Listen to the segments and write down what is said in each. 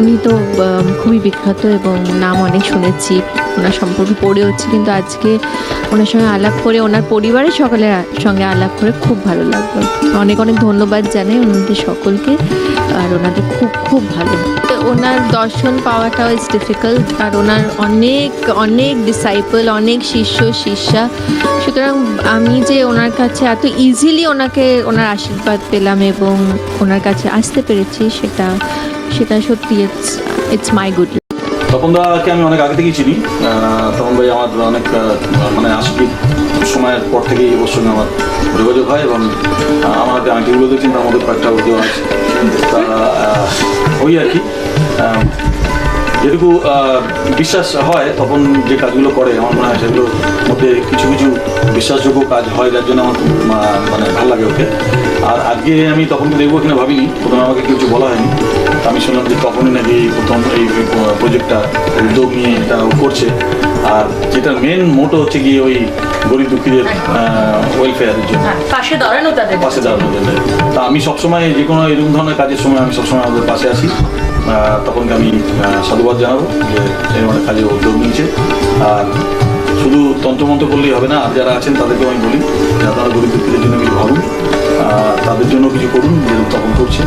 উনি তো খুবই বিখ্যাত এবং নাম অনেক শুনেছি। ওনার সম্পর্কে পড়েওছি কিন্তু আজকে ওনার সঙ্গে আলাপ করে, ওনার পরিবারের সকলের সঙ্গে আলাপ করে খুব ভালো লাগল। অনেক অনেক ধন্যবাদ জানাই ওনাদের সকলকে, আর ওনাদের খুব খুব ভালো। ওনার দর্শন পাওয়াটাও ইজ ডিফিকাল্ট আর ওনার অনেক অনেক ডিসাইপল অনেক শিষ্য, শিষ্যা। সুতরাং আমি যে ওনার কাছে এত ইজিলি ওনাকে, ওনার আশীর্বাদ পেলাম এবং ওনার কাছে আসতে পেরেছি, সেটা সেটা সত্যি ইটস মাই গুড তপন দাকে আমি অনেক আগে থেকেই চিনি। তপন ভাই আমার অনেক মানে আশিক সময়ের পর থেকেই ওর সঙ্গে আমার যোগাযোগ হয় এবং আমার হাতে আংটিগুলো দেখছেন তার মধ্যে কয়েকটা দেওয়া আছে। ওই আর কি। যেটুকু বিশ্বাস হয় তখন যে কাজগুলো করে, আমার মনে হয় সেগুলোর মধ্যে কিছু কিছু বিশ্বাসযোগ্য কাজ হয়, যার জন্য আমার মানে ভালো লাগে ওকে। আর আজকে আমি তখন দেখব কিনা ভাবিনি, প্রথমে আমাকে কিছু বলা হয়নি। আমি শুনলাম যে তখনই নাকি এই প্রথম এই প্রজেক্টটা উদ্যোগ নিয়ে এটা করছে। আর যেটা মেন মোটো হচ্ছে গিয়ে ওই গরিব দুঃখীদের ওয়েলফেয়ারের জন্য। হ্যাঁ, পাশে দাঁড়ানো তাদের পাশে দাঁড়ানোর জন্য তা আমি সবসময় যে কোনো এরকম ধরনের কাজের সময় আমি সবসময় আমাদের পাশে আসি তখনকে আমি সাধুবাদ জানাব যে এরকম একটা কাজে উদ্যোগ নিয়েছে। আর শুধু তন্ত্রমন্ত্র করলেই হবে না আর যারা আছেন তাদেরকেও আমি বলি যে আপনারা গরিব ব্যক্তিদের জন্য কিছু ভাবুন। তাদের জন্য কিছু করুন তখন করছে।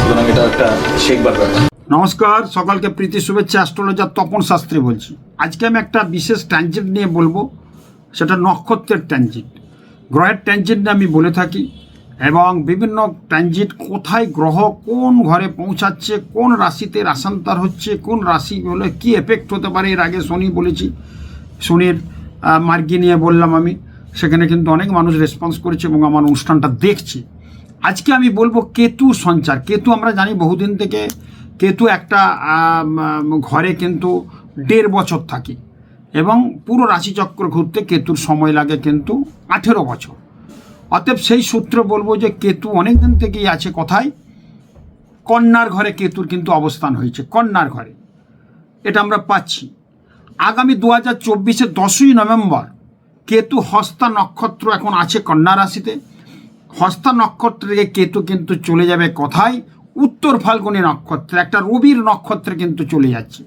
সুতরাং এটা একটা শেখবার ব্যাপার নমস্কার, সকালকে প্রীতি শুভেচ্ছা, অ্যাস্ট্রোলজার তপন শাস্ত্রী বলছি। আজকে আমি একটা বিশেষ ট্রানজিট নিয়ে বলব, সেটা নক্ষত্রের ট্রানজিট গ্রহের ট্রানজিট নিয়ে আমি বলে থাকি, এবং বিভিন্ন ট্রানজিট কোথায় গ্রহ কোন ঘরে পৌঁছাচ্ছে, কোন রাশিতে রাশান্তর হচ্ছে, কোন রাশি হলে কি এফেক্ট হতে পারে, এর আগে শনি বলেছি। শনির মার্গি নিয়ে বললাম আমি। সেখানে কিন্তু অনেক মানুষ রেসপন্স করেছে এবং আমার অনুষ্ঠানটা দেখছে। আজকে আমি বলব কেতু সঞ্চার। কেতু আমরা জানি বহুদিন থেকে কেতু একটা ঘরে কিন্তু দেড় বছর থাকে এবং পুরো রাশিচক্র ঘুরতে কেতুর সময় লাগে কিন্তু আঠেরো বছর। অতএব সেই সূত্র বলব যে কেতু অনেক দিন থেকেই আছে কোথায়? কন্যার ঘরে কেতুর কিন্তু অবস্থান হয়েছে, কন্যার ঘরে। এটা আমরা পাচ্ছি। আগামী দু হাজার চব্বিশের দশই নভেম্বর কেতু হস্তা নক্ষত্র এখন আছে কন্যা রাশিতে। হস্তা নক্ষত্রে কেতু কিন্তু চলে যাবে কোথায়? উত্তর ফাল্গুনী নক্ষত্রে, একটা রবির নক্ষত্রে কিন্তু চলে যাচ্ছে।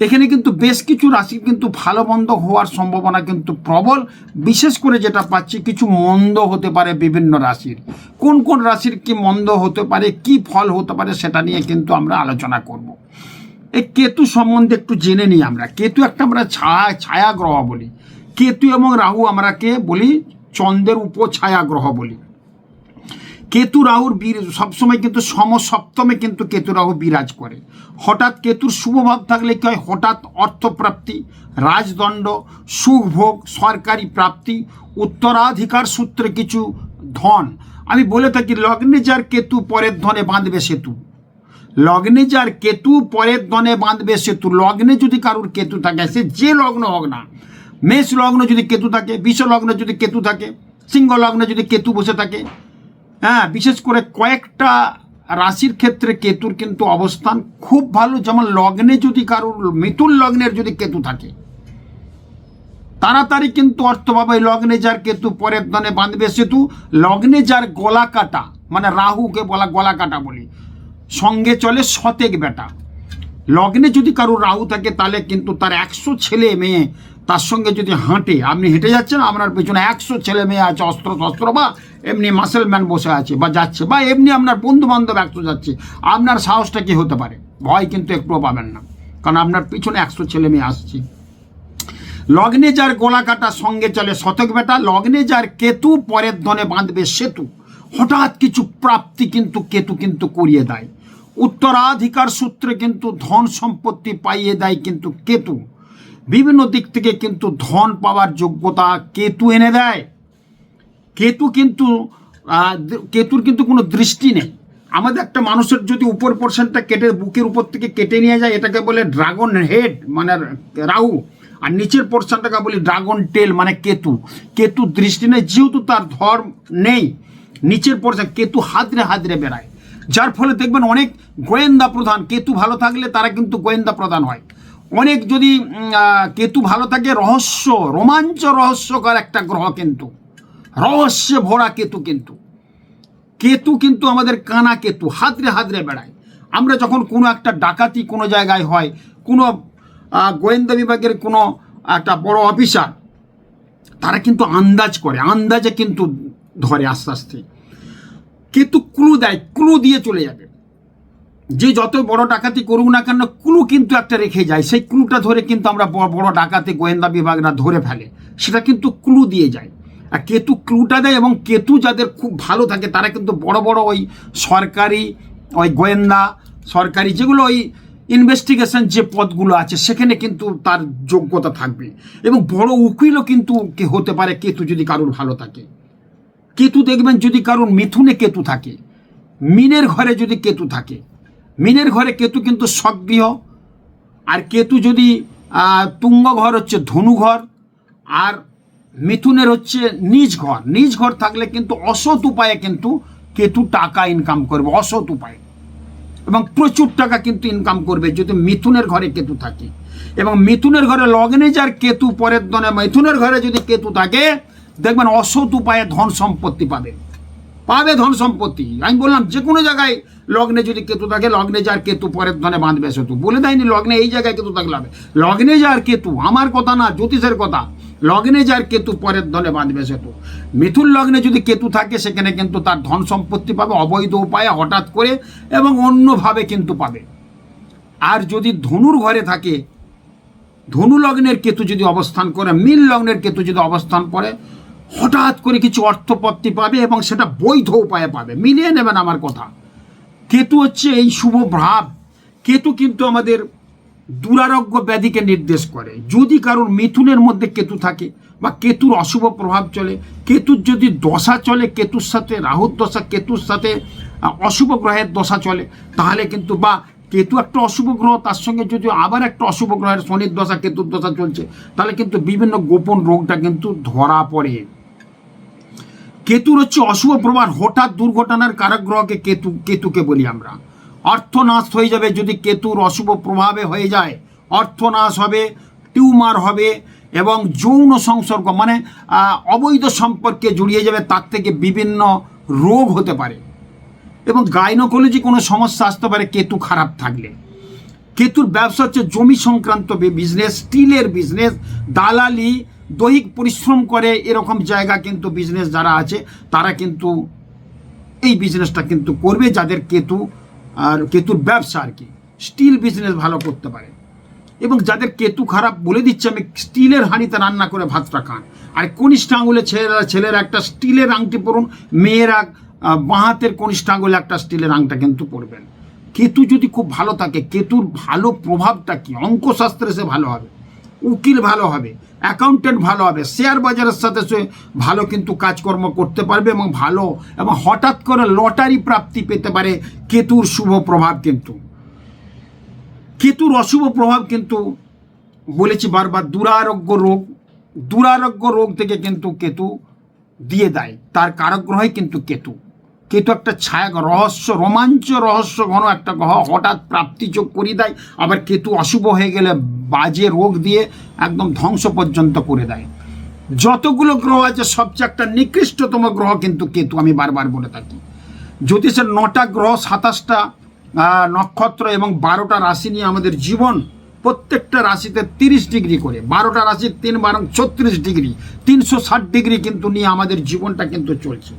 এখানে কিন্তু বেশ কিছু রাশি কিন্তু ভালো মন্দ হওয়ার সম্ভাবনা কিন্তু প্রবল। বিশেষ করে যেটা পাচ্ছি, কিছু মন্দ হতে পারে বিভিন্ন রাশির। কোন কোন রাশির কি মন্দ হতে পারে, কি ফল হতে পারে সেটা নিয়ে কিন্তু আমরা আলোচনা করব। এই কেতু সম্বন্ধে একটু জেনে নিই আমরা। কেতু একটা আমরা ছায়া ছায়া গ্রহ বলি। কেতু এবং রাহু আমরাকে বলি চন্দ্রের উপছায়া গ্রহ বলি। কেতু, রাহুর বীর, সবসময় কিন্তু সমসপ্তমে কিন্তু কেতু, রাহু বিরাজ করে। হঠাৎ কেতুর শুভভাব থাকলে কি হয়? হঠাৎ অর্থপ্রাপ্তি, রাজদণ্ড, সুখভোগ, সরকারি প্রাপ্তি, উত্তরাধিকার সূত্রে কিছু ধন। আমি বলে থাকি, লগ্নে যার কেতু, পরের ধনে বাঁধবে সেতু। লগ্নে যার কেতু, পরের ধনে বাঁধবে সেতু। লগ্নে যদি কারুর কেতু থাকে, সে যে লগ্ন হোক না মেষ লগ্ন যদি কেতু থাকে, বিষ লগ্নে যদি কেতু থাকে, সিংহ লগ্নে যদি কেতু বসে থাকে হ্যাঁ বিশেষ করে কয়েকটা রাশির ক্ষেত্রে কেতুর কিন্তু অবস্থান খুব ভালো। যেমন লগ্নে যদি কারুর, মিথুন লগ্নের যদি কেতু থাকে, তাড়াতাড়ি কিন্তু অর্থ পাবে লগ্নে যার কেতু, পরের ধনে বাঁধবে সেতু। লগ্নে যার গলা কাটা মানে রাহুকে বলা গলা কাটা বলি, সঙ্গে চলে শতেক বেটা। লগ্নে যদি কারোর রাহু থাকে, তাহলে কিন্তু তার একশো ছেলে মেয়ে তার সঙ্গে যদি হাঁটে, আপনি হেঁটে যাচ্ছেন, আপনার পেছনে একশো ছেলে মেয়ে আছে অস্ত্র শস্ত্র বা এমনি মাসেল ম্যান বসে আছে বা যাচ্ছে বা এমনি আপনার বন্ধু বান্ধব একশো যাচ্ছে, আপনার সাহসটা কি হতে পারে? ভয় কিন্তু একটুও পাবেন না, কারণ আপনার পিছনে একশো ছেলে মেয়ে আসছে। লগ্নে যার গোলা কাটা সঙ্গে চলে শতক বেটা, লগ্নে যার কেতু পরের ধনে বাঁধবে সেতু। হঠাৎ কিছু প্রাপ্তি কিন্তু কেতু কিন্তু করিয়ে দেয়। উত্তরাধিকার সূত্রে কিন্তু ধন সম্পত্তি পাইয়ে দেয় কিন্তু কেতু। বিভিন্ন দিক থেকে কিন্তু ধন পাওয়ার যোগ্যতা কেতু এনে দেয়। কেতু কিন্তু কেতুর কিন্তু কোনো দৃষ্টি নেই। আমাদের একটা মানুষের যদি উপর পোর্শনটা কেটে বুকের উপর থেকে কেটে নিয়ে যায়, এটাকে বলে ড্রাগন হেড মানে রাহু। আর নিচের পোর্শনটাকে বলি ড্রাগন টেল মানে কেতু। কেতু দৃষ্টি নেই, যেহেতু তার ধর্ম নেই, নিচের পোর্শন কেতু হাতরে হাতরে বেড়ায়। যার ফলে দেখবেন অনেক গোয়েন্দা প্রধান, কেতু ভালো থাকলে তারা কিন্তু গোয়েন্দা প্রধান হয়। অনেক যদি কেতু ভালো থাকে, রহস্য, রোমাঞ্চ রহস্যকর একটা গ্রহ কিন্তু। রহস্যে ভরা কেতু কিন্তু। কেতু কিন্তু আমাদের কানা কেতু হাতরে হাতরে বেড়ায়। আমরা যখন কোনো একটা ডাকাতি কোনো জায়গায় হয়, কোনো গোয়েন্দা বিভাগের কোনো একটা বড় অফিসার, তারা কিন্তু আন্দাজ করে, আন্দাজে কিন্তু ধরে আস্তে আস্তে। কেতু ক্লু দেয়, ক্লু দিয়ে চলে যাবে। যে যত বড় ডাকাতি করুক না কেন, ক্লু কিন্তু একটা রেখে যায়। সেই ক্লুটা ধরে কিন্তু আমরা বড় ডাকাতি গোয়েন্দা বিভাগরা ধরে ফেলে। সেটা কিন্তু ক্লু দিয়ে যায়। আর কেতু ক্লুটা দেয় এবং কেতু যাদের খুব ভালো থাকে, তারা কিন্তু বড় বড় ওই সরকারি, ওই গোয়েন্দা, সরকারি যেগুলো ওই ইনভেস্টিগেশন যে পদগুলো আছে, সেখানে কিন্তু তার যোগ্যতা থাকবে। এবং বড় উকিলও কিন্তু কে হতে পারে, কেতু যদি কারোর ভালো থাকে। কেতু দেখবেন যদি কারোর মিথুনে কেতু থাকে, মিনের ঘরে যদি কেতু থাকে মিনের ঘরে কেতু কিন্তু সক্রিয় আর কেতু যদি তুঙ্গ ঘর হচ্ছে ধনু ঘর আর মিথুনের হচ্ছে নিজ ঘর নিজ ঘর থাকলে কিন্তু অসৎ উপায়ে কিন্তু কেতু টাকা ইনকাম করবে, অসৎ উপায়ে। এবং প্রচুর টাকা কিন্তু ইনকাম করবে যদি মিথুনের ঘরে কেতু থাকে। এবং মিথুনের ঘরে লগ্নে যার কেতু, পরের দনে মিথুনের ঘরে যদি কেতু থাকে, দেখবেন অসৎ উপায়ে ধন সম্পত্তি পাবে। পাবে ধন সম্পত্তি। আমি বললাম, যে কোনো জায়গায় লগ্নে যদি কেতু থাকে, লগ্নে যার কেতু, পরের ধনে বাঁধবে সেতু বলে দেয়নি, লগ্নে এই জায়গায় কেতু থাকলে হবে। লগ্নে যার কেতু, আমার কথা না, জ্যোতিষের কথা। লগ্নে যার কেতু, পরের ধনে বাঁধবে সেতু মিথুন লগ্নে যদি কেতু থাকে, সেখানে কিন্তু তার ধন সম্পত্তি পাবে, অবৈধ উপায়ে হঠাৎ করে এবং অন্যভাবে কিন্তু পাবে। আর যদি ধনুর ঘরে থাকে, ধনু লগ্নের কেতু যদি অবস্থান করে মিল লগ্নের কেতু যদি অবস্থান করে হঠাৎ করে কিছু অর্থপত্তি পাবে এবং সেটা বৈধ উপায়ে পাবে। মিলিয়ে নেবেন আমার কথা। কেতু হচ্ছে এই শুভ ভাব। কেতু কিন্তু আমাদের দুরারোগ্য ব্যাধিকে নির্দেশ করে। যদি কারোর মিথুনের মধ্যে কেতু থাকে বা কেতুর অশুভ প্রভাব চলে, কেতুর যদি দশা চলে, কেতুর সাথে রাহুর দশা, কেতুর সাথে অশুভ গ্রহের দশা চলে, তাহলে কিন্তু, বা কেতু একটা অশুভ গ্রহ, তার সঙ্গে যদি আবার একটা অশুভ গ্রহের শনির দশা, কেতুর দশা চলছে, তাহলে কিন্তু বিভিন্ন গোপন রোগটা কিন্তু ধরা পড়ে। কেতুর হচ্ছে অশুভ প্রভাব হঠাৎ দুর্ঘটনার কারক গ্রহকে কেতু, কেতুকে বলি আমরা। অর্থনাশ হয়ে যাবে যদি কেতুর অশুভ প্রভাবে হয়ে যায়। অর্থনাশ হবে, টিউমার হবে এবং যৌন সংসর্গ মানে অবৈধ সম্পর্কে জড়িয়ে যাবে, তার থেকে বিভিন্ন রোগ হতে পারে। এবং গাইনোকোলজি কোনো সমস্যা আসতে পারে, কেতু খারাপ থাকলে। কেতুর ব্যবসা হচ্ছে জমি সংক্রান্ত বিজনেস স্টিলের বিজনেস দালালি দৈহিক পরিশ্রম করে এরকম জায়গা কিন্তু বিজনেস যারা আছে, তারা কিন্তু এই বিজনেসটা কিন্তু করবে যাদের কেতু আর কেতুর ব্যবসা আর কি। স্টিল বিজনেস ভালো করতে পারে। এবং যাদের কেতু খারাপ বলে দিচ্ছে, আমি স্টিলের হাঁড়িতে রান্না করে ভাতটা খান। আর কনিষ্ঠ আঙুলে ছেলেরা ছেলেরা একটা স্টিলের আংটি পরুন, মেয়েরা বাঁহাতের কনিষ্ঠ আঙুলে একটা স্টিলের আংটা কিন্তু পরবেন। কেতু যদি খুব ভালো থাকে, কেতুর ভালো প্রভাবটা কি? অঙ্কশাস্ত্রে সে ভালো হবে। উকিল ভালো হবে অ্যাকাউন্টেন্ট ভালো হবে শেয়ার বাজারের সাথে সে ভালো কিন্তু কাজকর্ম করতে পারবে এবং ভালো এবং হঠাৎ করে লটারি প্রাপ্তি পেতে পারে কেতুর শুভ প্রভাব কিন্তু। কেতুর অশুভ প্রভাব কিন্তু বলেছি বারবার, দুরারোগ্য রোগ দুরারোগ্য রোগ থেকে কিন্তু কেতু দিয়ে দেয়, তার কারগ্রহই কিন্তু কেতু। কেতু একটা ছায়া রহস্য, রোমাঞ্চ রহস্য ঘন একটা গ্রহ হঠাৎ প্রাপ্তি যোগ করিয়ে দেয়, আবার কেতু অশুভ হয়ে গেলে বাজে রোগ দিয়ে একদম ধ্বংস পর্যন্ত করে দেয়। যতগুলো গ্রহ আছে, সবচেয়ে একটা নিকৃষ্টতম গ্রহ কিন্তু কেতু, আমি বারবার বলে থাকি। জ্যোতিষের নটা গ্রহ, সাতাশটা নক্ষত্র এবং বারোটা রাশি নিয়ে আমাদের জীবন প্রত্যেকটা রাশিতে তিরিশ ডিগ্রি করে। বারোটা রাশির তিন বারং ছত্রিশ ডিগ্রি, তিনশো ষাট ডিগ্রি কিন্তু নিয়ে আমাদের জীবনটা কিন্তু চলছে।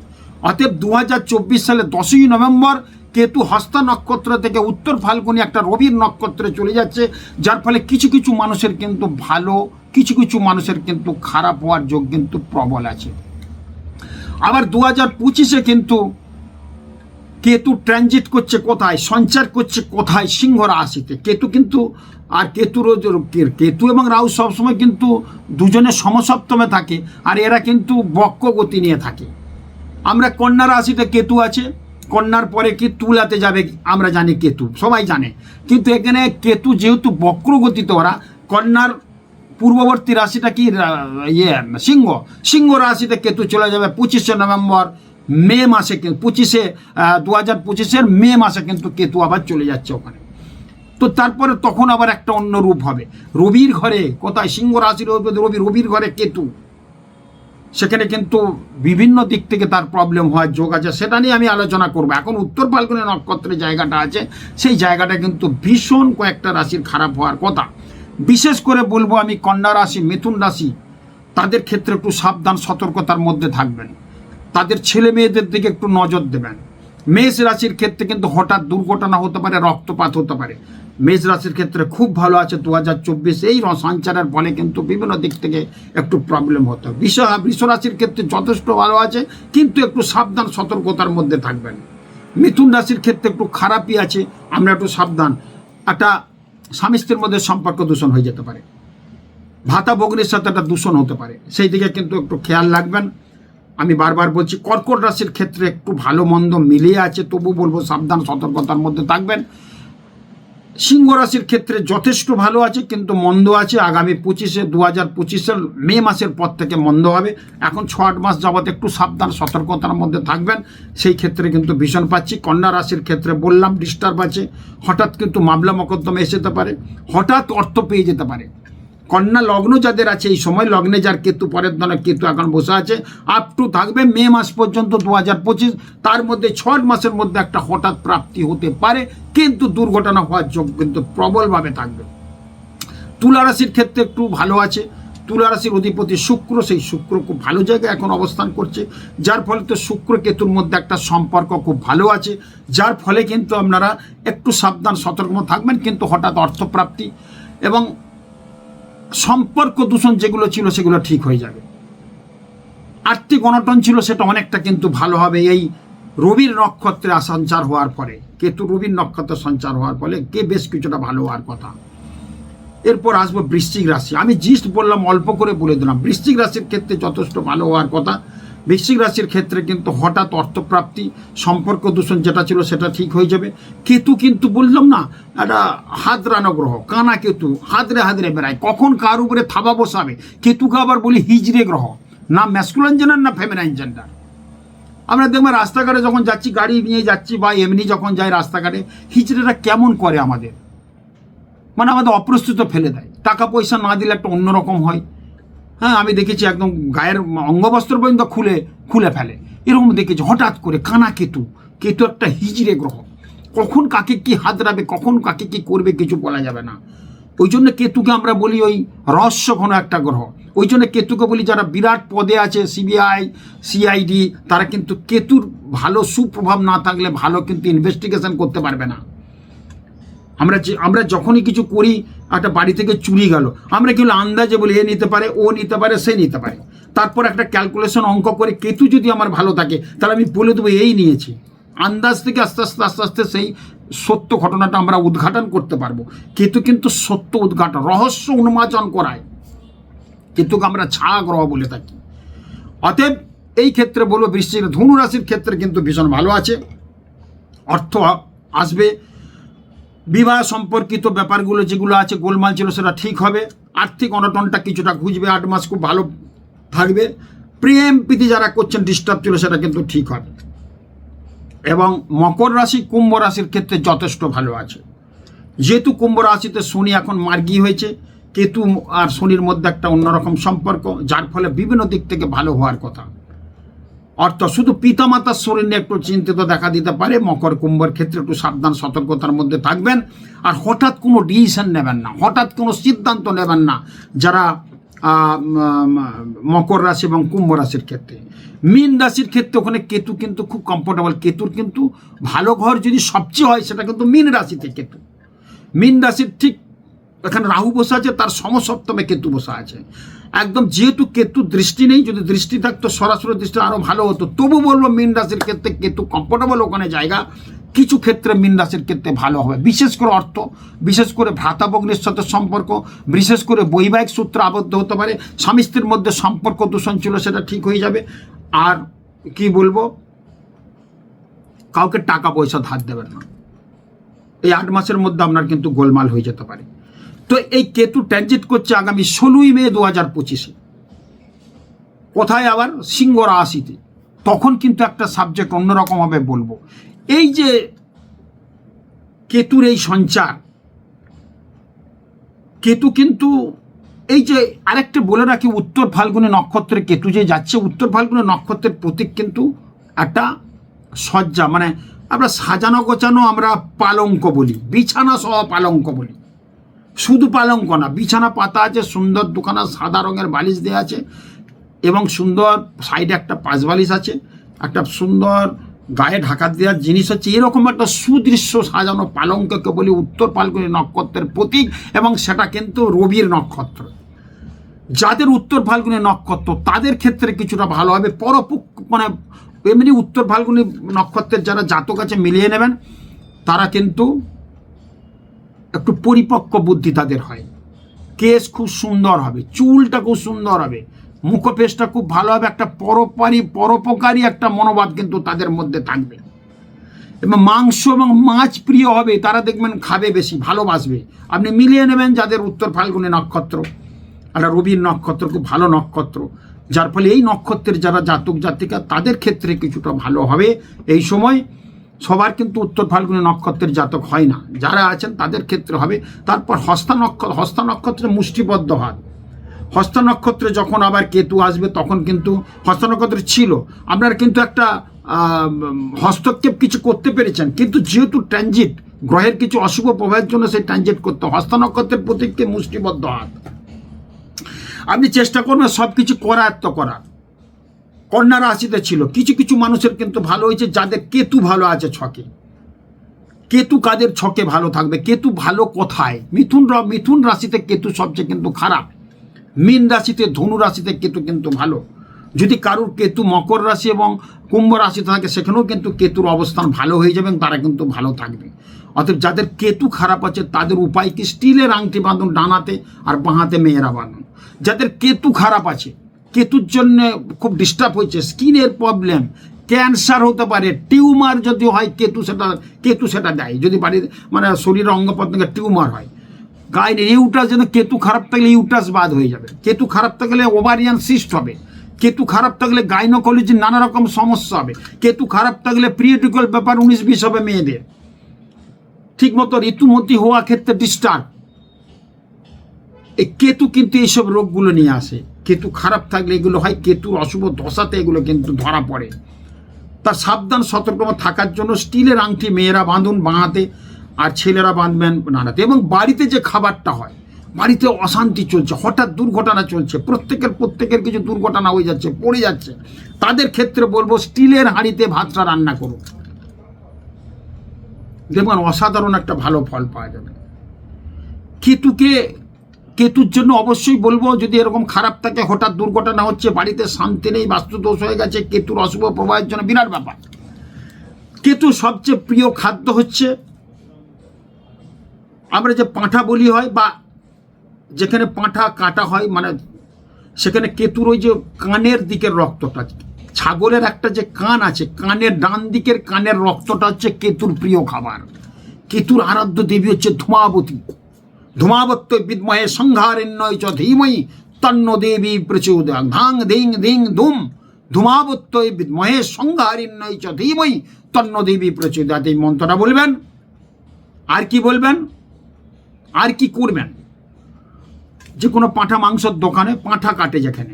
অতএব দু হাজার চব্বিশ সালে দশই নভেম্বর কেতু হস্তা নক্ষত্র থেকে উত্তর ফাল্গুনি একটা রবির নক্ষত্রে চলে যাচ্ছে, যার ফলে কিছু কিছু মানুষের কিন্তু ভালো, কিছু কিছু মানুষের কিন্তু খারাপ হওয়ার যোগ কিন্তু প্রবল আছে। আবার দু হাজার পঁচিশে কিন্তু কেতু ট্রানজিট করছে কোথায়, সঞ্চার করছে কোথায় সিংহ রাশিতে। কেতু কিন্তু, আর কেতুর কেতু এবং রাহু সবসময় কিন্তু দুজনে সমসপ্তমে থাকে, আর এরা কিন্তু বক্র গতি নিয়ে থাকে। আমরা কন্যা রাশিতে কেতু আছে, কন্যার পরে কি তুলাতে যাবে, আমরা জানি কেতু, সবাই জানে। কিন্তু এখানে কেতু যেহেতু বক্রগতিতে ওরা, কন্যার পূর্ববর্তী রাশিটা কি ইয়ে সিংহ সিংহ রাশিতে কেতু চলে যাবে পঁচিশে নভেম্বর, মে মাসে পঁচিশে দু হাজার পঁচিশের মে মাসে কিন্তু কেতু আবার চলে যাচ্ছে ওখানে। তো তারপরে তখন আবার একটা অন্য রূপ হবে। রবির ঘরে কোথায়? সিংহ রাশির রবি, রবির ঘরে কেতু। সেখানে কিন্তু বিভিন্ন দিক থেকে তার প্রবলেম হয়, যোগ আছে, সেটা নিয়ে আমি আলোচনা করব। এখন উত্তর ফাল্গুনি নক্ষত্রের জায়গাটা আছে, সেই জায়গাটা কিন্তু ভীষণ কয়েকটা রাশির খারাপ হওয়ার কথা। বিশেষ করে বলব আমি কন্যা রাশি, মিথুন রাশি, তাদের ক্ষেত্রে একটু সাবধান, সতর্কতার মধ্যে থাকবেন। তাদের ছেলে মেয়েদের দিকে একটু নজর দেবেন। মেষ রাশির ক্ষেত্রে কিন্তু হঠাৎ দুর্ঘটনা হতে পারে, রক্তপাত হতে পারে। মেষ রাশির ক্ষেত্রে খুব ভালো আছে দু হাজার চব্বিশ। এই সঞ্চারের ফলে কিন্তু বিভিন্ন দিক থেকে একটু প্রবলেম হতো বিষ বৃষ রাশির ক্ষেত্রে যথেষ্ট ভালো আছে, কিন্তু একটু সাবধান, সতর্কতার মধ্যে থাকবেন। মিথুন রাশির ক্ষেত্রে একটু খারাপই আছে, আমরা একটু সাবধান। একটা স্বামী স্ত্রীর মধ্যে সম্পর্ক দূষণ হয়ে যেতে পারে। ভাতা বগ্নির সাথে একটা দূষণ হতে পারে। সেই দিকে কিন্তু একটু খেয়াল রাখবেন। আমি বারবার বলছি, কর্কট রাশির ক্ষেত্রে একটু ভালো, মন্দ মিলিয়ে আছে, তবু বলব সাবধান, সতর্কতার মধ্যে থাকবেন। সিংহ রাশির ক্ষেত্রে যথেষ্ট ভালো আছে, কিন্তু মন্দ আছে। আগামী পঁচিশে দু হাজার পঁচিশের মে মাসের পর থেকে মন্দ হবে। এখন ছ আট মাস যাবত একটু সাবধান, সতর্কতার মধ্যে থাকবেন। সেই ক্ষেত্রে কিন্তু ভীষণ পাচ্ছি। কন্যা রাশির ক্ষেত্রে বললাম ডিস্টার্ব আছে। হঠাৎ কিন্তু মামলা মকদ্দমা এসে যেতে পারে। হঠাৎ অর্থ পেয়ে যেতে পারে। কন্যা লগ্ন যাদের আছে, এই সময় লগ্নে যার কেতু, পরের দলে কেতু এখন বসে আছে আপ টু থাকবে মে মাস পর্যন্ত, দু হাজার পঁচিশ। তার মধ্যে ছয় মাসের মধ্যে একটা হঠাৎ প্রাপ্তি হতে পারে, কিন্তু দুর্ঘটনা হওয়ার যোগ কিন্তু প্রবলভাবে থাকবে। তুলা রাশির ক্ষেত্রে একটু ভালো আছে। তুলা রাশির অধিপতি শুক্র, সেই শুক্র খুব ভালো জায়গায় এখন অবস্থান করছে। যার ফলে তো শুক্র কেতুর মধ্যে একটা সম্পর্ক খুব ভালো আছে। যার ফলে কিন্তু আপনারা একটু সাবধান, সতর্ক থাকবেন, কিন্তু হঠাৎ অর্থপ্রাপ্তি এবং সম্পর্ক দূষণ যেগুলো ছিল সেগুলো ঠিক হয়ে যাবে। আর্থিক অনটন ছিল সেটা অনেকটা কিন্তু ভালো হবে। এই রবির নক্ষত্রে সঞ্চার হওয়ার পরে, কেতু রবির নক্ষত্র সঞ্চার হওয়ার ফলে কে বেশ কিছুটা ভালো হওয়ার কথা। এরপর আসব বৃশ্চিক রাশি। আমি জিস্ট বললাম, অল্প করে বলে দিলাম। বৃশ্চিক রাশির ক্ষেত্রে যথেষ্ট ভালো হওয়ার কথা। বৃশ্চিক রাশির ক্ষেত্রে কিন্তু হঠাৎ অর্থপ্রাপ্তি, সম্পর্ক দূষণ যেটা ছিল সেটা ঠিক হয়ে যাবে। কেতু কিন্তু বললাম না, একটা হাতরানো গ্রহ, কানা কেতু হাতরে হাতরে বেড়ায়। কখন কার উপরে থাবা বসাবে? কেতুকে আবার বলি হিজড়ে গ্রহ। না ম্যাসকুলান জেন্ডার না ফেমিনাইন জেন্ডার আমরা দেখবেন রাস্তাঘাটে যখন যাচ্ছি, গাড়ি নিয়ে যাচ্ছি বা এমনি যখন যাই রাস্তাঘাটে, হিজড়েরা কেমন করে আমাদের? মানে আমাদের অপ্রস্তুত ফেলে দেয়। টাকা পয়সা না দিলে একটা অন্যরকম হয়। হ্যাঁ আমি দেখেছি একদম গায়ের অঙ্গবস্ত্র পর্যন্ত খুলে খুলে ফেলে। এরকম দেখেছি, হঠাৎ করে কানা কেতু কেতু একটা হিজড়ে গ্রহ। কখন কাকে কি হাত রাখবে, কখন কাকে কি করবে কিছু বলা যাবে না। ওই জন্য কেতুকে আমরা বলি ওই রহস্য ঘন একটা গ্রহ। ওই জন্য কেতুকে বলি যারা বিরাট পদে আছে সিবিআই সিআইডি তারা কিন্তু কেতুর ভালো সুপ্রভাব না থাকলে ভালো কিন্তু ইনভেস্টিগেশন করতে পারবে না। আমরা যে আমরা যখনই কিছু করি, একটা বাড়ি থেকে চুরি গেল। আমরা কি হলো আন্দাজে বলি, এ নিতে পারে, ও নিতে পারে, সে নিতে পারে। তারপর একটা ক্যালকুলেশন অঙ্ক করে, কেতু যদি আমার ভালো থাকে, তাহলে আমি বলে দেবো, এই নিয়েছি। আন্দাজ থেকে আস্তে আস্তে আস্তে আস্তে সেই সত্য ঘটনাটা আমরা উদ্ঘাটন করতে পারব। কেতু কিন্তু সত্য উদ্ঘাটন, রহস্য উন্মোচন করায়। কেতুকে আমরা ছা গ্রহ বলে থাকি। অতএব এই ক্ষেত্রে বলব, বৃশ্চিক ধনু রাশির ক্ষেত্রে কিন্তু ভীষণ ভালো আছে। অর্থ আসবে। বিবাহ সম্পর্কিত ব্যাপারগুলো যেগুলো আছে, গোলমাল ছিল সেটা ঠিক হবে। আর্থিক অনটনটা কিছুটা খুঁজবে আট মাস খুব ভালো থাকবে। প্রেম প্রীতি যারা করছেন ডিস্টার্ব ছিল, সেটা কিন্তু ঠিক হবে। এবং মকর রাশি, কুম্ভ রাশির ক্ষেত্রে যথেষ্ট ভালো আছে। যেহেতু কুম্ভ রাশিতে শনি এখন মার্গী হয়েছে, কেতু আর শনির মধ্যে একটা অন্যরকম সম্পর্ক, যার ফলে বিভিন্ন দিক থেকে ভালো হওয়ার কথা। অর্থ শুধু পিতামাতার শরীর নিয়ে একটু চিন্তিত দেখা দিতে পারে। মকর, কুম্ভের ক্ষেত্রে একটু সাবধান, সতর্কতার মধ্যে থাকবেন। আর হঠাৎ কোনো ডিসিশন নেবেন না। হঠাৎ কোনো সিদ্ধান্ত নেবেন না যারা মকর রাশি এবং কুম্ভ রাশির ক্ষেত্রে। মীন রাশির ক্ষেত্রে ওখানে কেতু কিন্তু খুব কমফোর্টেবল কেতুর কিন্তু ভালো ঘর যদি সবচেয়ে হয়, সেটা কিন্তু মীন রাশিতে কেতু। মীন রাশির ঠিক এখানে রাহু বসে আছে, তার সমসপ্তমে কেতু বসে আছে। একদম যেহেতু কেতু দৃষ্টি নেই, যদি দৃষ্টি থাকতো, সরাসরি দৃষ্টি আরও ভালো হতো। তবু বলব, মীন রাশির ক্ষেত্রে কেতু কমফোর্টেবল ওখানে জায়গা। কিছু ক্ষেত্রে মীন রাশির ক্ষেত্রে ভালো হবে। বিশেষ করে অর্থ, বিশেষ করে ভ্রাতাভগ্নের সাথে সম্পর্ক, বিশেষ করে বৈবাহিক সূত্রে আবদ্ধ হতে পারে। স্বামী স্ত্রীর মধ্যে সম্পর্ক দূষণ ছিল সেটা ঠিক হয়ে যাবে। আর কি বলব, কাউকে টাকা পয়সা ধার দেবেন না। এই আট মাসের মধ্যে আপনার কিন্তু গোলমাল হয়ে যেতে পারে। তো এই কেতু ট্রানজিট করছে আগামী ষোলোই মে দু হাজার পঁচিশে। কোথায় আবার? সিংহ রাশিতে। তখন কিন্তু একটা সাবজেক্ট অন্যরকমভাবে বলব। এই যে কেতুর এই সঞ্চার, কেতু কিন্তু এই যে আরেকটা বলে রাখি, উত্তর ফাল্গুনে নক্ষত্রের কেতু যে যাচ্ছে, উত্তর ফাল্গুনে নক্ষত্রের প্রতীক কিন্তু একটা সজ্জা মানে আমরা সাজানো গোছানো আমরা পালঙ্ক বলি, বিছানা সহ পালঙ্ক বলি। শুধু পালঙ্ক না, বিছানা পাতা আছে, সুন্দর দোকানা সাদা রঙের বালিশ দেওয়া আছে এবং সুন্দর সাইডে একটা পাশ বালিশ আছে, একটা সুন্দর গায়ে ঢাকা দেওয়ার জিনিস হচ্ছে, এরকম একটা সুদৃশ্য সাজানো পালঙ্ককে বলি উত্তর ফাল্গুনি নক্ষত্রের প্রতীক এবং সেটা কিন্তু রবির নক্ষত্র। যাদের উত্তর ফাল্গুনি নক্ষত্র, তাদের ক্ষেত্রে কিছুটা ভালো হবে। পরপক্ষ মানে এমনি উত্তর ফাল্গুনি নক্ষত্রের যারা জাতক আছে মিলিয়ে নেবেন, তারা কিন্তু একটু পরিপক্ক বুদ্ধি তাদের হয়। কেস খুব সুন্দর হবে, চুলটা খুব সুন্দর হবে মুখপেশটা খুব ভালো হবে, একটা পরোপারি পরোপকারী একটা মনোভাব কিন্তু তাদের মধ্যে থাকবে। এবং মাংস এবং মাছ প্রিয় হবে, তারা দেখবেন খাবে বেশি, ভালোবাসবে। আপনি মিলিয়ে নেবেন যাদের উত্তর ফাল্গুনে নক্ষত্র। একটা রবির নক্ষত্র খুব ভালো নক্ষত্র। যার ফলে এই নক্ষত্রের যারা জাতক জাতিকা তাদের ক্ষেত্রে কিছুটা ভালো হবে। এই সময় সবার কিন্তু উত্তর ফাল্গুনি নক্ষত্রের জাতক হয় না। যারা আছেন তাদের ক্ষেত্রে হবে। তারপর হস্তা নক্ষত্র, হস্তা নক্ষত্রে মুষ্টিবদ্ধ হাত হস্ত নক্ষত্রে যখন আবার কেতু আসবে, তখন কিন্তু হস্ত নক্ষত্রে ছিল। আপনারা কিন্তু একটা হস্তক্ষেপ কিছু করতে পেরেছেন। কিন্তু যেহেতু ট্রানজিট গ্রহের কিছু অশুভ প্রভাবের জন্য সেই ট্রানজিট করতে। হস্ত নক্ষত্রের প্রতীককে মুষ্টিবদ্ধ হাত আপনি চেষ্টা করবেন সব কিছু করায়ত্ত করার। কন্যা রাশিতে ছিল। কিছু কিছু মানুষের কিন্তু ভালো হয়েছে, যাদের কেতু ভালো আছে ছকে। কেতু কাদের ছকে ভালো থাকবে? কেতু ভালো কোথায়? মিথুন মিথুন রাশিতে কেতু সবচেয়ে কিন্তু খারাপ। মীন রাশিতে ধনু রাশিতে কেতু কিন্তু ভালো। যদি কারুর কেতু মকর রাশি এবং কুম্ভ রাশিতে থাকে, সেখানেও কিন্তু কেতুর অবস্থান ভালো হয়ে যাবে তারা কিন্তু ভালো থাকবে। অতএব যাদের কেতু খারাপ আছে, তাদের উপায় কি? স্টিলের আংটি বাঁধুন ডানাতে আর বাঁহাতে মেয়েরা বাঁধুন। যাদের কেতু খারাপ আছে কেতুর জন্য খুব ডিস্টার্ব হয়েছে। স্কিনের প্রবলেম ক্যান্সার হতে পারে, টিউমার যদি হয়, কেতু সেটা কেতু সেটা দেয়। যদি বাড়ির মানে শরীরের অঙ্গ প্রত্যঙ্গে টিউমার হয়, গায়ের ইউটাস যেন কেতু খারাপ থাকলে ইউটাস বাদ হয়ে যাবে। কেতু খারাপ থাকলে ওভারিয়ান সিস্ট হবে। কেতু খারাপ থাকলে গাইনোকোলজির নানা রকম সমস্যা হবে। কেতু খারাপ থাকলে প্রিয়েটিক্যাল ব্যাপার উনিশ বিশ হবে মেয়েদের। ঠিক মতো ঋতুমতি হওয়া ক্ষেত্রে ডিস্টার্ব এই কেতু কিন্তু এইসব রোগগুলো নিয়ে আসে। কেতু খারাপ থাকলে এগুলো হয় কেতুর অশুভ দশাতে এগুলো কিন্তু ধরা পড়ে। তার সাবধান সতর্ক থাকার জন্য স্টিলের আংটি মেয়েরা বাঁধুন বাঁহাতে আর ছেলেরা বাঁধবেন নানাতে এবং বাড়িতে যে খাবারটা হয়, বাড়িতে অশান্তি চলছে, হঠাৎ দুর্ঘটনা চলছে, প্রত্যেকের প্রত্যেকের কিছু দুর্ঘটনা হয়ে যাচ্ছে, পড়ে যাচ্ছে। তাদের ক্ষেত্রে বলব, স্টিলের হাঁড়িতে ভাতটা রান্না করুন। দেখবেন অসাধারণ একটা ভালো ফল পাওয়া যাবে। কেতুকে কেতুর জন্য অবশ্যই বলব, যদি এরকম খারাপ থাকে, হঠাৎ দুর্ঘটনা হচ্ছে, বাড়িতে শান্তি নেই, বাস্তুদোষ হয়ে গেছে, কেতুর অশুভ প্রবাহের জন্য বিরাট ব্যাপার। কেতু সবচেয়ে প্রিয় খাদ্য হচ্ছে, আমরা যে পাঁঠা বলি হয়, বা যেখানে পাঁঠা কাটা হয় মানে সেখানে কেতুর ওই যে কানের দিকের রক্তটা, ছাগলের একটা যে কান আছে, কানের ডান দিকের কানের রক্তটা হচ্ছে কেতুর প্রিয় খাবার। কেতুর আরাধ্য দেবী হচ্ছে ধূমাবতী। ধূমাবত্য বিদ্মহে সংহারিণ্যয় চ ধীময়ী তন্ন দেবী প্রচোদয়া ধাং ধিং ধিং ধুম ধূমাবত্য বিদ্মহে সংহারিণ্যয় চ ধীময়ী তন্ন দেবী প্রচোদয়াত এই মন্ত্রটা বলবেন? আর কি বলবেন? আর কি করবেন? যে কোনো পাঁঠা মাংসর দোকানে পাঁঠা কাটে যেখানে।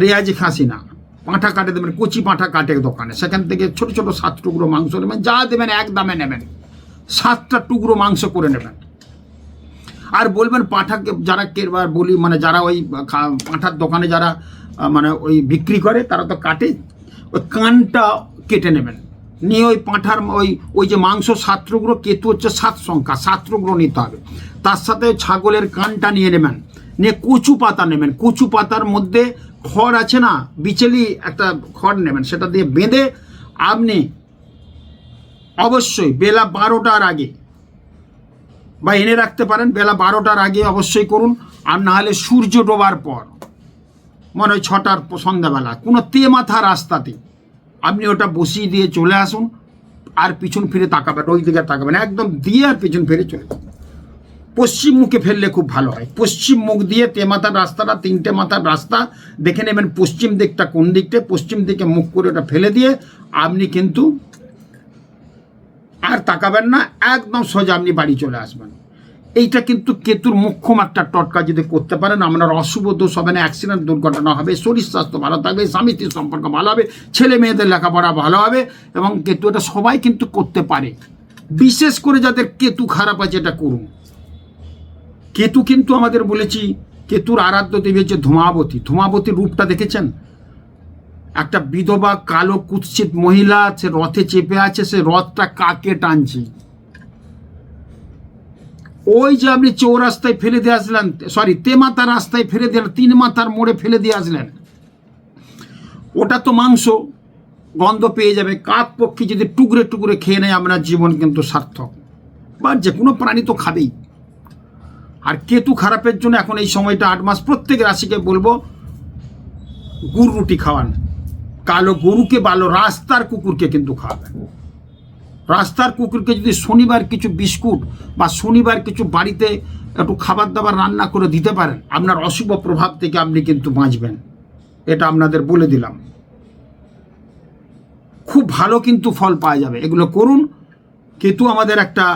রেয়াজি খাসি না। পাঁঠা কাটে দেবেন, কচি পাঁঠা কাটে দোকানে। সেখান থেকে ছোট ছোট সাত টুকরো মাংস নেবেন, যা দেবেন এক দামে নেবেন। সাতটা টুকরো মাংস করে নেবেন। আর বলবেন পাঁঠাকে যারা কেরবার বলি মানে যারা ওই পাঁঠার দোকানে যারা মানে ওই বিক্রি করে, তারা তো কাটে, ওই কানটা কেটে নেবেন। নিয়ে ওই পাঁঠার ওই ওই যে মাংস সাত টুকরো কেতু হচ্ছে সাত সংখ্যা সাত টুকরো নিতে হবে। তার সাথে ছাগলের কানটা নিয়ে নেবেন। নিয়ে কচু পাতা নেবেন। কচু পাতার মধ্যে খড় আছে না, বিচেলি একটা খড় নেবেন, সেটা দিয়ে বেঁধে আপনি অবশ্যই বেলা বারোটার আগে বা এনে রাখতে পারেন। বেলা বারোটার আগে অবশ্যই করুন, আর না হলে সূর্য ডোবার পর। মনে হয় ছটার সন্ধ্যাবেলা। কোনো তে মাথা রাস্তাতে। আপনি ওটা বসিয়ে দিয়ে চলে আসুন, আর পিছন ফিরে তাকাবেন, ওই দিকে তাকাবেন একদম দিয়ে আর পিছন ফিরে চলে পশ্চিম মুখে ফেললে খুব ভালো হয়। পশ্চিম মুখ দিয়ে তে মাথার রাস্তাটা, তিনটে মাথার রাস্তা, দেখে নেবেন পশ্চিম দিকটা কোন দিকটা। পশ্চিম দিকে মুখ করে ওটা ফেলে দিয়ে, আপনি কিন্তু আর তাকাবেন না, একদম সোজা আপনি বাড়ি চলে আসবেন। এইটা কিন্তু কেতুর মুখ্যম একটা টটকা যদি করতে পারেন, আপনার অশুভ দোষ হবে না অ্যাক্সিডেন্ট দুর্ঘটনা হবে, শরীর স্বাস্থ্য ভালো থাকবে স্বামী স্ত্রীর সম্পর্ক ভালো হবে, ছেলে মেয়েদের লেখাপড়া ভালো হবে এবং কেতু এটা সবাই কিন্তু করতে পারে। বিশেষ করে যাদের কেতু খারাপ আছে, এটা করুন। কেতু কিন্তু আমাদের বলেছি, কেতুর আরাধ্য দেবী হচ্ছে ধূমাবতী। ধূমাবতীর রূপটা দেখেছেন? একটা বিধবা কালো কুৎসিত মহিলা সে রথে চেপে আছে, সে রথটা কাকে টানছে? ওই যে আপনি চৌরাস্তায় ফেলে দিয়ে আসলেন সরি তে তেমাতা রাস্তায় ফেলে দিয়ে তিন মাথার মোড়ে ফেলে দিয়ে আসলেন। ওটা তো মাংস, গন্ধ পেয়ে যাবে। কাক পক্ষী যদি টুকরে টুকরে খেয়ে নেয়, আপনার জীবন কিন্তু সার্থক। বা যে কোনো প্রাণী তো খাবেই। আর কেতু খারাপের জন্য এখন এই সময়টা আট মাস, প্রত্যেক রাশিকে বলব, গুড় রুটি খাওয়ান। কালো গরুকে ভালো রাস্তার কুকুরকে কিন্তু খাওয়াবেন। রাস্তার কুকুরকে যদি শনিবার কিছু বিস্কুট বা শনিবার কিছু বাড়িতে একটু খাবার দাবার রান্না করে দিতে পারেন, আপনার অশুভ প্রভাব থেকে আপনি কিন্তু বাঁচবেন। এটা আপনাদের বলে দিলাম। খুব ভালো কিন্তু ফল পাওয়া যাবে। এগুলো করুন। কেতু আমাদের একটা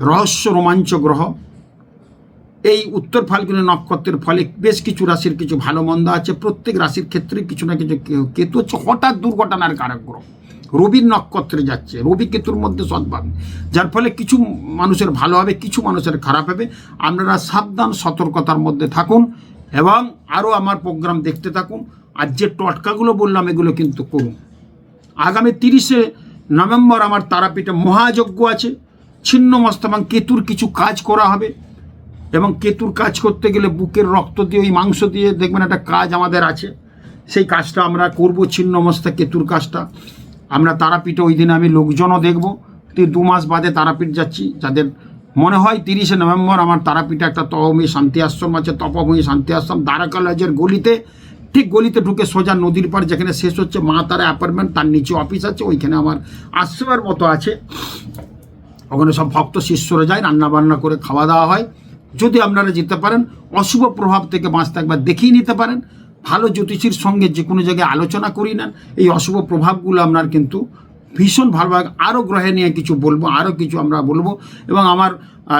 রহস্য রোমাঞ্চ গ্রহ। এই উত্তর ফাল্গুনী নক্ষত্রের ফলে বেশ কিছু রাশির কিছু ভালো মন্দ আছে। প্রত্যেক রাশির ক্ষেত্রে কিছু না কিছু কেতু হচ্ছে হঠাৎ দুর্ঘটনার কারক গ্রহ। রবির নক্ষত্রে যাচ্ছে। রবি কেতুর মধ্যে সদ্ভাব। যার ফলে কিছু মানুষের ভালো হবে, কিছু মানুষের খারাপ হবে। আপনারা সাবধান, সতর্কতার মধ্যে থাকুন এবং আরও আমার প্রোগ্রাম দেখতে থাকুন। আর যে টটকাগুলো বললাম, এগুলো কিন্তু করুন। আগামী তিরিশে নভেম্বর আমার তারাপীঠে মহাযজ্ঞ আছে। ছিন্ন মস্তবাং কেতুর কিছু কাজ করা হবে। এবং কেতুর কাজ করতে গেলে বুকের রক্ত দিয়ে, ওই মাংস দিয়ে দেখবেন একটা কাজ আমাদের আছে। সেই কাজটা আমরা করব ছিন্ন মস্তা কেতুর কাজটা। আমরা তারাপীঠে ওই দিনে আমি লোকজনও দেখব। দু মাস বাদে তারাপীঠ যাচ্ছি। যাদের মনে হয় তিরিশে নভেম্বর আমার তারাপীঠে একটা তপভূমি শান্তি আশ্রম আছে তপভূমি শান্তি আশ্রম দ্বারকা লজের গলিতে, ঠিক গলিতে ঢুকে সোজা নদীর পার যেখানে শেষ হচ্ছে মা তারা অ্যাপার্টমেন্ট, তার নিচে অফিস আছে, ওইখানে আমার আশ্রমের মতো আছে। ওখানে সব ভক্ত শিষ্যরা যায় রান্না বান্না করে খাওয়া দাওয়া হয়। যদি আপনারা যেতে পারেন, অশুভ প্রভাব থেকে বাঁচতে একবার দেখিয়ে নিতে পারেন। ভালো জ্যোতিষীর সঙ্গে যে কোনো জায়গায় আলোচনা করি নেন। এই অশুভ প্রভাবগুলো আপনার কিন্তু ভীষণ ভালোভাবে আরও গ্রহে নিয়ে কিছু বলব আরও কিছু আমরা বলব। এবং আমার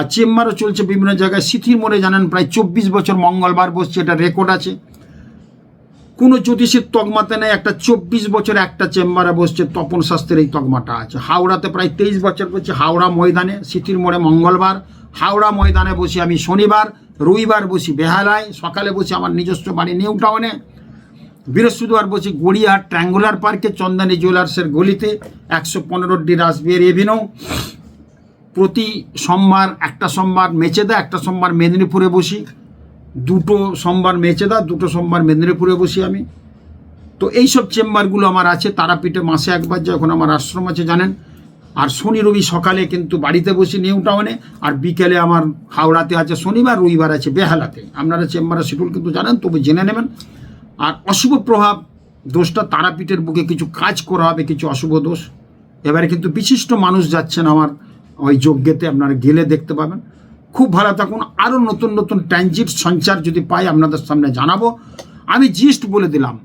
চেম্বারও চলছে বিভিন্ন জায়গায়। সিথির মোড়ে জানেন, প্রায় চব্বিশ বছর মঙ্গলবার বসছে, এটা রেকর্ড আছে। কোনো জ্যোতিষীর তকমাতে নেই, একটা চব্বিশ বছর একটা চেম্বারে বসছে, তপন শাস্ত্রের এই তকমাটা আছে। হাওড়াতে প্রায় তেইশ বছর বসছে, হাওড়া ময়দানে সিটির মোড়ে মঙ্গলবার। হাওড়া ময়দানে বসি আমি শনিবার, রবিবার বসি বেহালায়, সকালে বসি আমার নিজস্ব বাড়ি নিউ টাউনে। বৃহস্পতিবার বসি গড়িয়াহাট ট্রাঙ্গুলার পার্কে, চন্দানী জুয়েলার্সের গলিতে, একশো পনেরো ডি রাসবিয়ার এভিনিউ প্রতি সোমবার একটা সোমবার মেচেদা, একটা সোমবার মেদিনীপুরে বসি। দুটো সোমবার মেচেদা, দুটো সোমবার মেদিনীপুরে বসি আমি। তো এই সব চেম্বারগুলো আমার আছে, তারাপীঠে মাসে একবার যখন আমার আশ্রম আছে, জানেন? আর শনি রবি সকালে কিন্তু বাড়িতে বসি নিউ টাউনে, আর বিকেলে আমার হাওড়াতে আছে শনিবার, রবিবার আছে বেহালাতে। আপনারা চেম্বারের শিডিউল কিন্তু জানেন, তবু জেনে নেবেন। আর অশুভ প্রভাব, দোষটা তারাপীঠের বুকে কিছু কাজ করা হবে, কিছু অশুভ দোষ। এবারে কিন্তু বিশিষ্ট মানুষ যাচ্ছেন আমার ওই যজ্ঞেতে, আপনারা গেলে দেখতে পাবেন। খুব ভালো থাকুন। আরও নতুন নতুন ট্রানজিট সঞ্চার যদি পাই, আপনাদের সামনে জানাব। আমি জিস্ট বলে দিলাম,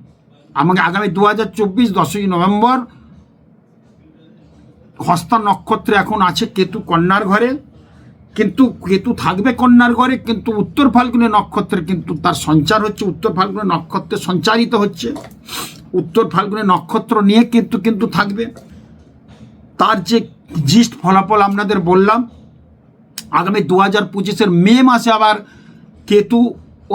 আমাকে আগামী দু হাজার চব্বিশ দশই নভেম্বর হস্তা নক্ষত্রে এখন আছে কেতু কন্যার ঘরে, কিন্তু কেতু থাকবে কন্যার ঘরে, কিন্তু উত্তর ফাল্গুনী নক্ষত্রে কিন্তু তার সঞ্চার হচ্ছে, উত্তর ফাল্গুনী নক্ষত্রে সঞ্চারিত হচ্ছে। উত্তর ফাল্গুনী নক্ষত্র নিয়ে কিন্তু কিন্তু থাকবে। তার যে জিস্ট ফলাফল আপনাদের বললাম, আগামী দু হাজার পঁচিশের মে মাসে আবার কেতু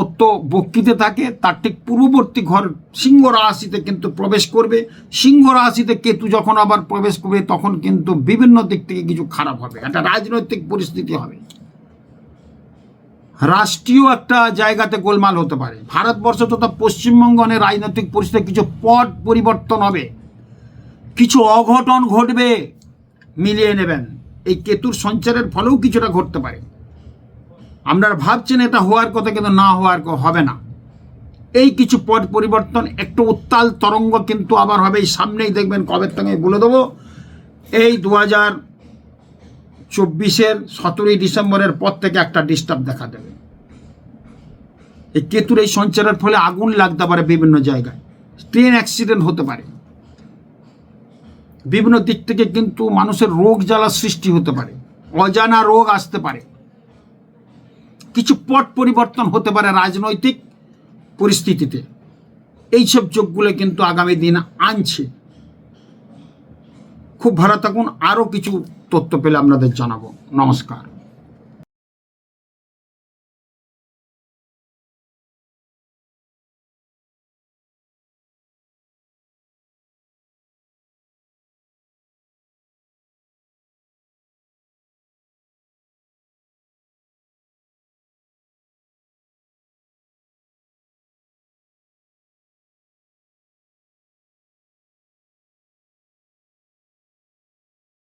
অত্য বক্রিতে থাকে, তার ঠিক পূর্ববর্তী ঘর সিংহ রাশিতে কিন্তু প্রবেশ করবে। সিংহ রাশিতে কেতু যখন আবার প্রবেশ করবে, তখন কিন্তু বিভিন্ন দিক থেকে কিছু খারাপ হবে, একটা রাজনৈতিক পরিস্থিতি হবে। রাষ্ট্রীয় একটা জায়গাতে গোলমাল হতে পারে। ভারতবর্ষ তথা পশ্চিমবঙ্গ অনেক রাজনৈতিক পরিস্থিতি, কিছু পট পরিবর্তন হবে। কিছু অঘটন ঘটবে, মিলিয়ে নেবেন। এই কেতুর সঞ্চারের ফলেও কিছুটা ঘটতে পারে। আপনারা ভাবছেন এটা হওয়ার কথা, কিন্তু না হওয়ার হবে না। এই কিছু পট পরিবর্তন, একটু উত্তাল তরঙ্গ কিন্তু আবার হবে। এই সামনেই দেখবেন কবের থেকে বলে দেবো। এই দু হাজার চব্বিশের সতেরোই ডিসেম্বরের পর থেকে একটা ডিস্টার্ব দেখা দেবে। এই কেতুর এই সঞ্চারের ফলে আগুন লাগতে পারে বিভিন্ন জায়গায়। ট্রেন অ্যাক্সিডেন্ট হতে পারে। বিভিন্ন দিক থেকে কিন্তু মানুষের রোগ জ্বালা সৃষ্টি হতে পারে। অজানা রোগ আসতে পারে। কিছু পট পরিবর্তন হতে পারে রাজনৈতিক পরিস্থিতিতে। এইসব যোগগুলো কিন্তু আগামী দিন আনছে। খুব ভালো থাকুন, আরও কিছু তথ্য পেলে আপনাদের জানাব। নমস্কার।